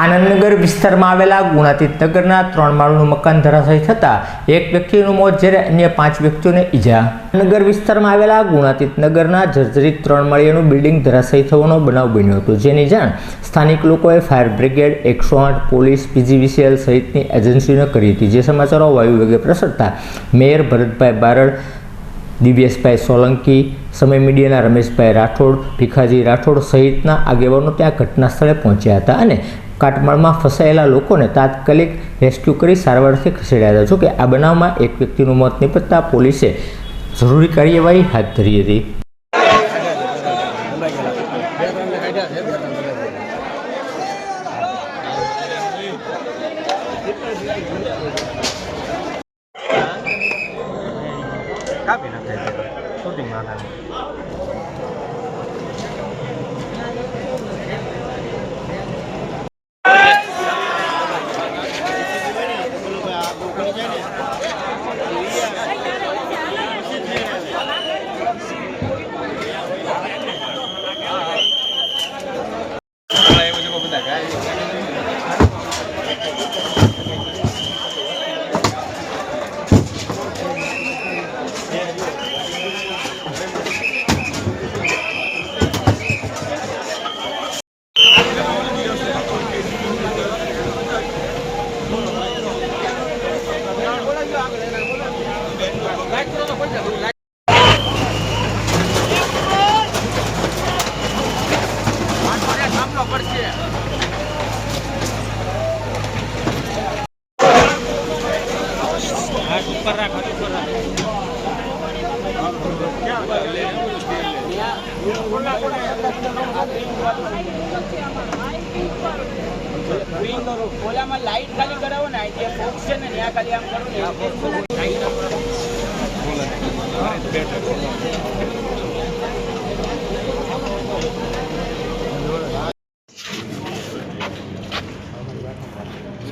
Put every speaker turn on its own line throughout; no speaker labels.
આનંદનગર વિસ્તારમાં આવેલા ગુણાતીત નગરના ત્રણ માળનું મકાન ધરાશાયી થતાં એક વ્યક્તિનું મોત જ્યારે અન્ય પાંચ વ્યક્તિઓને ઈજા. નગર વિસ્તારમાં આવેલા ગુણાતીત નગરના જર્જરિત ત્રણ માળિયાનું બિલ્ડિંગ ધરાશાયી થવાનો બનાવ બન્યો હતો, જેની જાણ સ્થાનિક લોકોએ ફાયર બ્રિગેડ, એકસો આઠ પોલીસ પીજીવીસીએલ સહિતની એજન્સીઓને કરી હતી. જે સમાચારો વાયુ વેગે પ્રસરતા મેયર ભરતભાઈ બારડ, દિવ્યેશભાઈ સોલંકી, સમય મીડિયાના રમેશભાઈ રાઠોડ, ભીખાજી રાઠોડ સહિતના આગેવાનો ત્યાં ઘટના સ્થળે પહોંચ્યા હતા અને કાટમાળમાં ફસાયેલા લોકોને તાત્કાલિક રેસ્ક્યુ કરી સારવારથી ખસેડ્યા હતા જોકે આ બનાવમાં એક વ્યક્તિનું મોત નિપજતા પોલીસે જરૂરી કાર્યવાહી હાથ ધરી હતી.
ઓલામાં લાઈટ ખાલી કરાવો ને જે બોક્સ છે ને ત્યાં ખાલી આમ કરો ને
સાઈડમાં આવી હલો ભાઈ સાઈડમાં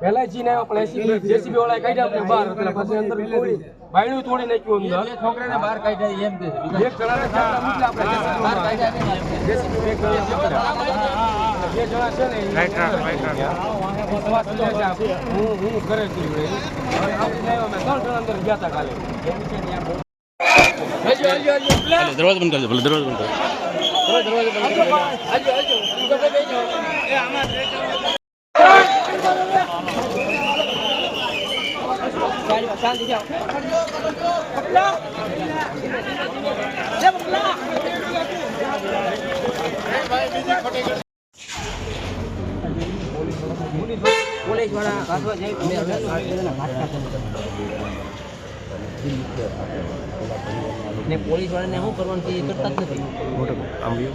પેલા આવ્યો પણ એસી જેસીબી વાળા કાઢ્યા બહાર એટલે પછી બાયણું તોડી નાખ્યું અંદર
છોકરાને બહાર કાઢ્યા એમ કે
એક જણાને
બહાર કાઢ્યા
રાઈટ.
હું હું ઘરે છું. હવે આપણે આવ્યા અમે ત્રણ જણા અંદર ગયા હતા કાલે.
દરવાજો બંધ કરજો ભલે દરવાજો બંધ કરજો
વાળા કાઢવા વાળા ને પોલીસ વાળાને શું કરવાનું છે એ કરતા જ નથી.
મોટો આમ વ્યૂ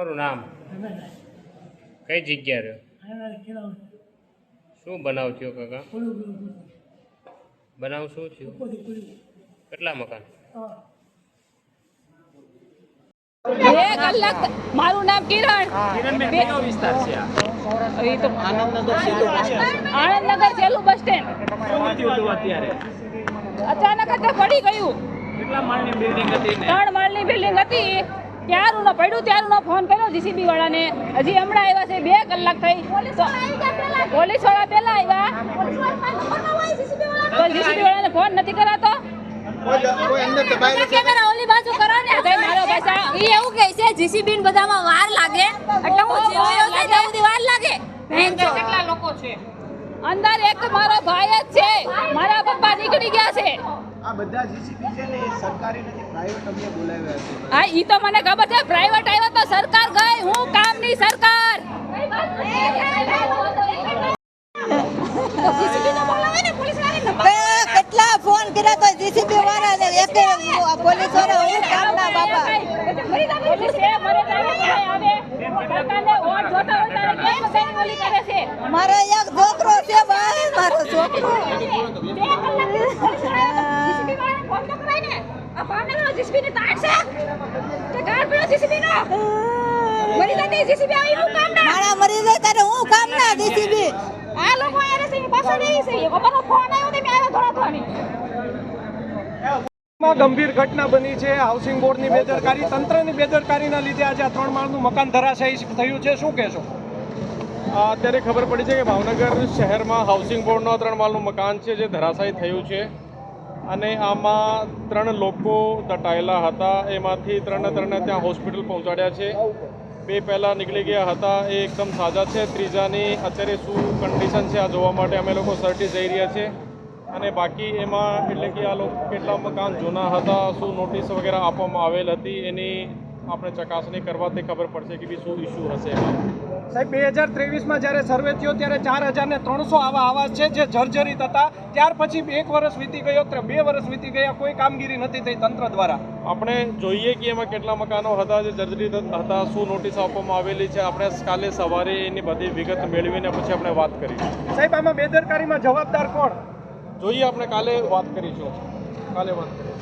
તમારું નામ? કઈ જગ્યા રહ્યો? શું બનાવ થયો કાકા? બનાવ શું થયું? કેટલા મકાન?
બે કલાક મારું નામ કિરણ.
કિરણબેન વિસ્તાર છે આ?
એ તો આણંદનગર છેલ્લું બસ સ્ટેન્ડ. અચાનક જ પડી ગયું.
કેટલા માળની બિલ્ડિંગ
ત્રણ માળની બિલ્ડિંગ હતી. ત્યારનું ન પડ્યું ત્યારનું ફોન કર્યો જીસીબી વાળાને. હજી હમણાં આવ્યા છે બે કલાક થઈ. પોલીસવાળા પહેલા. આવ્યા. જીસીબી વાળાને? ફોન નથી કરાતો.
કેમેરા ઓલી બાજુ કરો ને.
કઈ મારો ભાષા
ઈ એવું કહે છે જીસીબી બધામાં વાર લાગે. એટલે હું વાર લાગે.
કેટલા લોકો છે? અંદર એક મારો ભાઈ જ છે. મારા પપ્પા નીકળી ગયા છે.
આ બધા જીસીબી છે ને એ સરકારી નથી પ્રાઇવેટ અમને બોલાવ્યા છે.
હા ઈ તો મને ખબર છે પ્રાઇવેટ આવ્યો તો સરકાર ગઈ હું કામની સરકાર.
કેટલા ફોન કર્યા તો જીસીબી વાળા ને એક પોલીસવાળા હું બાપા
કેમ કરે છે?
મારો એક છોકરો છે ભાઈ મારો છોકરો
બે કલાક પોલીસવાળા જીસીબી વાળાને ફોન તો કરાય ને. ભાવનગરનો જીસીબી ની તાર છે? કે ગાળ પડ્યો જીસીબી નો મરી જતી જીસીબી આવી હું કામના?
મારા મરી જાય ત્યારે હું કામના જીસીબી?
આ લોકો આયા છે પાછળ રહી છે એ બાબાનો ફોન આવ્યો તે મેં આવ્યો થોડા થોડી
માં ગંભીર ઘટના બની છે. હાઉસિંગ બોર્ડની બેદરકારી તંત્રની બેદરકારીના લીધે આજે આ ત્રણ માળનું મકાન ધરાશાયી થયું છે. શું કહેશો?
અત્યારે ખબર પડી છે કે ભાવનગર શહેરમાં હાઉસિંગ બોર્ડનો ત્રણ માળનું મકાન છે જે ધરાશાયી થયું છે. અને આમાં ત્રણ લોકો દટાયેલા હતા. એમાંથી ત્રણે ત્રણને ત્યાં હોસ્પિટલ પહોંચાડ્યા છે. બે પહેલાં નીકળી ગયા હતા. એ એકદમ સાજા છે. ત્રીજાની અત્યારે શું કન્ડિશન છે આ જોવા માટે અમે લોકો સર્ટી જઈ રહ્યા છે. અને બાકી એમાં એટલે કે આ લોકો કેટલા મકાન જૂના હતા, શું નોટિસ વગેરે આપવામાં આવેલ હતી, એની આપણે ચકાસણી કરવાથી ખબર પડશે કે બી શું ઇસ્યુ હશે
સાહેબ બે હજાર ત્રેવીસમાં જ્યારે સર્વે થયો ત્યારે ચાર હજાર ને ત્રણસો આવા આવાસ છે જે જર્જરિત હતા. ત્યાર પછી એક વર્ષ વીતી ગયો બે વર્ષ વીતી ગયા કોઈ કામગીરી નથી થઈ તંત્ર દ્વારા.
આપણે જોઈએ કે એમાં કેટલા મકાનો હતા જે જર્જરિત હતા શું નોટિસ આપવામાં આવેલી છે? આપણે કાલે સવારે એની બધી વિગત મેળવીને પછી આપણે વાત કરીશું.
સાહેબ આમાં બેદરકારીમાં જવાબદાર કોણ?
જોઈએ આપણે કાલે વાત કરીશું. કાલે વાત કરીશું.